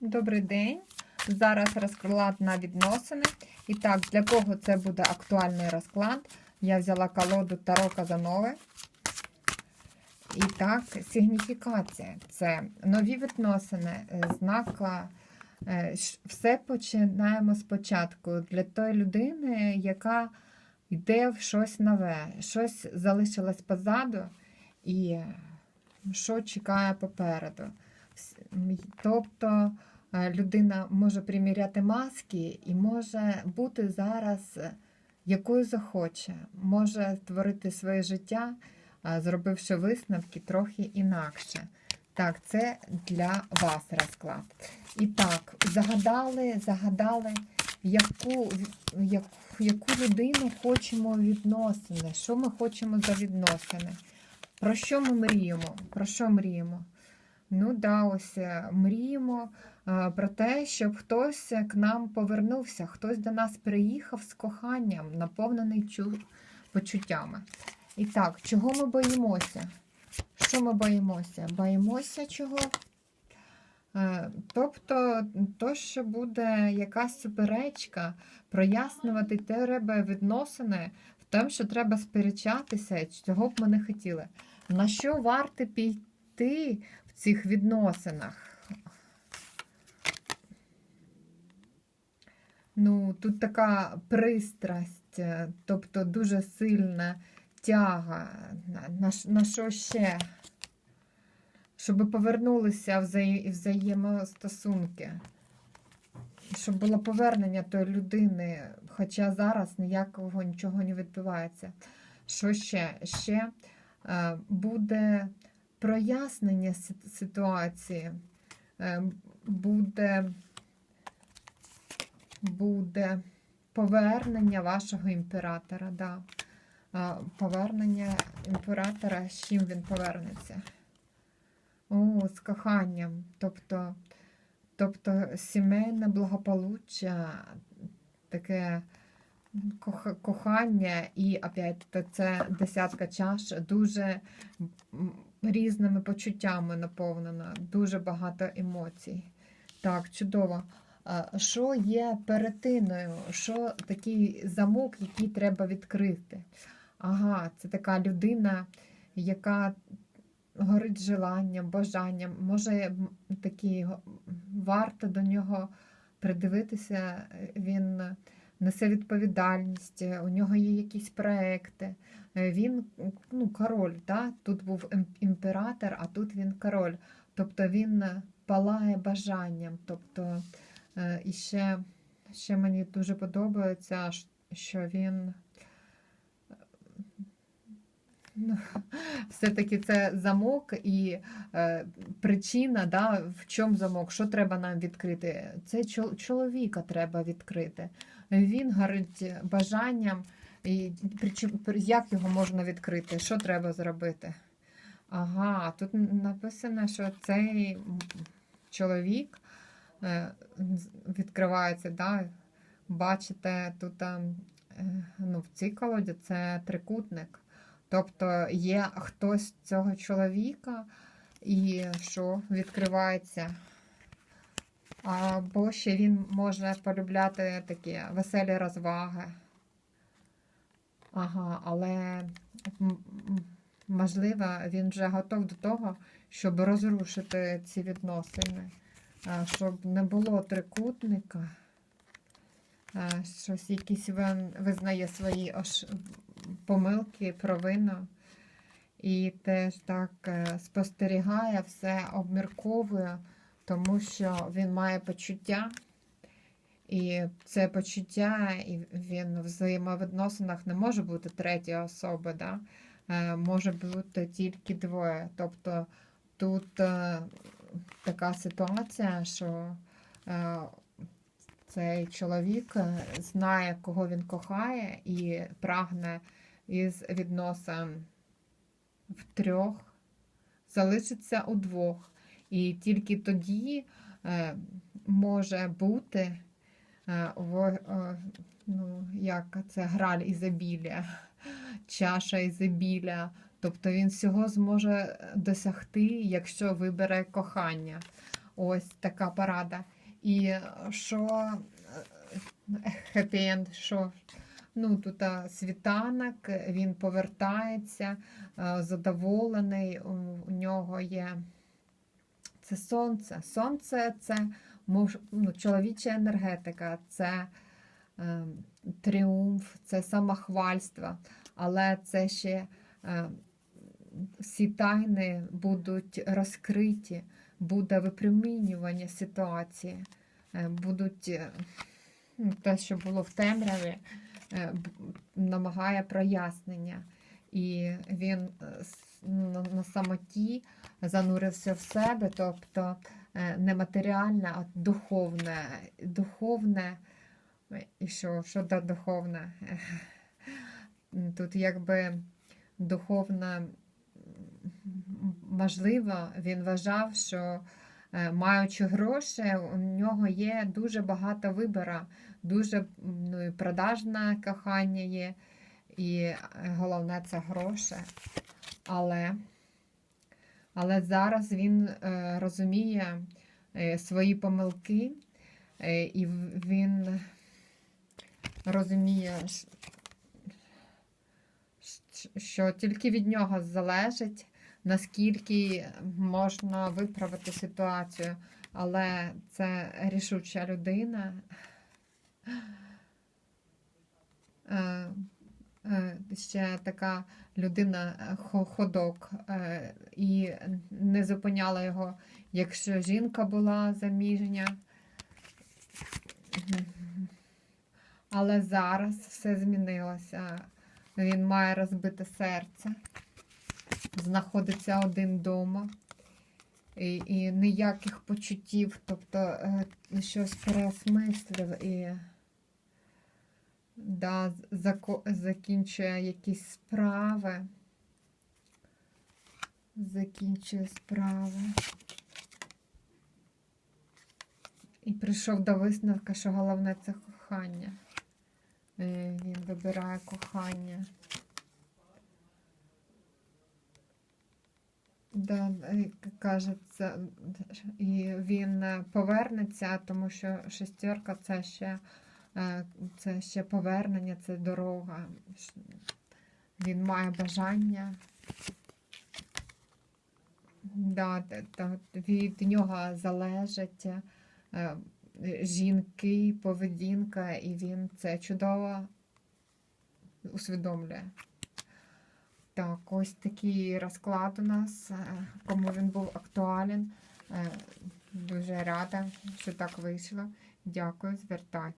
Добрий день. Зараз розклад на відносини. І так, для кого це буде актуальний розклад? Я взяла колоду Таро Казанове. І так, сигніфікація це нові відносини, е, знака. е, Все починаємо спочатку для тої людини, яка йде в щось нове, щось залишилось позаду, і е, що чекає попереду. Тобто людина може приміряти маски і може бути зараз е, якою захоче, може створити своє життя, е, зробивши висновки трохи інакше. Так, це для вас розклад. І так, загадали, загадали, яку, яку, яку людину хочемо відносини, що ми хочемо за відносини, про що ми мріємо, про що мріємо. Ну да, ось е, мріємо е, про те, щоб хтось к нам повернувся, хтось до нас приїхав з коханням, наповнений чу... почуттями. І так, чого ми боїмося? Що ми боїмося? Боїмося чого? Е, Тобто, то, що буде якась суперечка, прояснювати треба відносини в тому, що треба сперечатися, чого б ми не хотіли. На що варто піти цих відносинах? Ну, тут така пристрасть, е, тобто дуже сильна тяга. На, на, що ще? Щоб повернулися взає, взаємостосунки. Щоб було повернення тої людини, хоча зараз ніякого нічого не відбувається. Що ще? Ще е, буде прояснення ситуації, е, буде, буде повернення вашого імператора. Да. Повернення імператора, з чим він повернеться? О, з коханням. Тобто, тобто сімейне благополуччя, таке кох- кохання, і опять це десятка чаш, дуже різними почуттями наповнена, дуже багато емоцій. Так, чудово. Що є перетиною? Що такий замок, який треба відкрити? Ага, це така людина, яка горить желанням, бажанням. Може, такий варто до нього придивитися, він несе відповідальність, у нього є якісь проекти. Е, Він ну, король, да? тут був імператор, а тут він король. Тобто він палає бажанням. Тобто, е, і ще, ще мені дуже подобається, що він. Все-таки це замок і е, причина, да, в чому замок, що треба нам відкрити? Це чоловіка треба відкрити. Він горить бажанням, і як його можна відкрити? Що треба зробити? Ага, тут написано, що цей чоловік е, відкривається, да, бачите, тут е, ну, в цій колоді це трикутник. Тобто є хтось цього чоловіка, і що відкривається. Або ще він може полюбляти такі веселі розваги. Ага, але можливо, він вже готов до того, щоб розрушити ці відносини, щоб не було трикутника. Щось якісь він визнає свої ош... помилки, провину. І теж так е, спостерігає, все обмірковує, тому що він має почуття. І це почуття, і він в взаємовідносинах не може бути третьої особи, да? Е, може бути тільки двоє. Тобто тут е, така ситуація, що цей чоловік е, знає, кого він кохає, і прагне із відносин в трьох залишиться у двох. І тільки тоді е, може бути е, ну, як це граль ізобілля, чаша ізобілля. Тобто він всього зможе досягти, якщо вибере кохання. Ось така порада. І що хеппі-енд, що ну, тут світанок, він повертається, задоволений, у, нього є це сонце. Сонце це ну, чоловіча енергетика, це е, тріумф, це самохвальство, але це ще е, всі тайни будуть розкриті, буде випромінювання ситуації, е, будуть е, ну, те, що було в темряві, е, намагає прояснення. І він е, на, самоті занурився в себе, тобто не матеріальне, а духовне. Духовне, і що, що да духовне? Тут якби духовне, м, можливо, він вважав, що е, маючи гроші, у нього є дуже багато вибору, дуже ну, і продажне кохання є, і е, головне це гроші. Але, але зараз він е, розуміє свої помилки, і він розуміє, що тільки від нього залежить, наскільки можна виправити ситуацію. Але це рішуча людина. Е, е, Ще така людина ходок е, і не зупиняла його, якщо жінка була заміжня. Але зараз все змінилося. Він має розбите серце, знаходиться один вдома. І, і ніяких почуттів, тобто е, щось переосмислив і да, закінчує якісь справи. Закінчує справи. І прийшов до висновка, що головне це кохання. Е, Він вибирає кохання. Да, е, каже, це, і він е, повернеться, тому що шестерка це ще, е, це ще повернення, це дорога. Він має бажання. Да, від нього залежить жінки, поведінка, і він це чудово усвідомлює. Так, ось такий розклад у нас. е, Кому він був актуален. Е, Дуже рада, що так вийшло. Дякую, звертайтеся.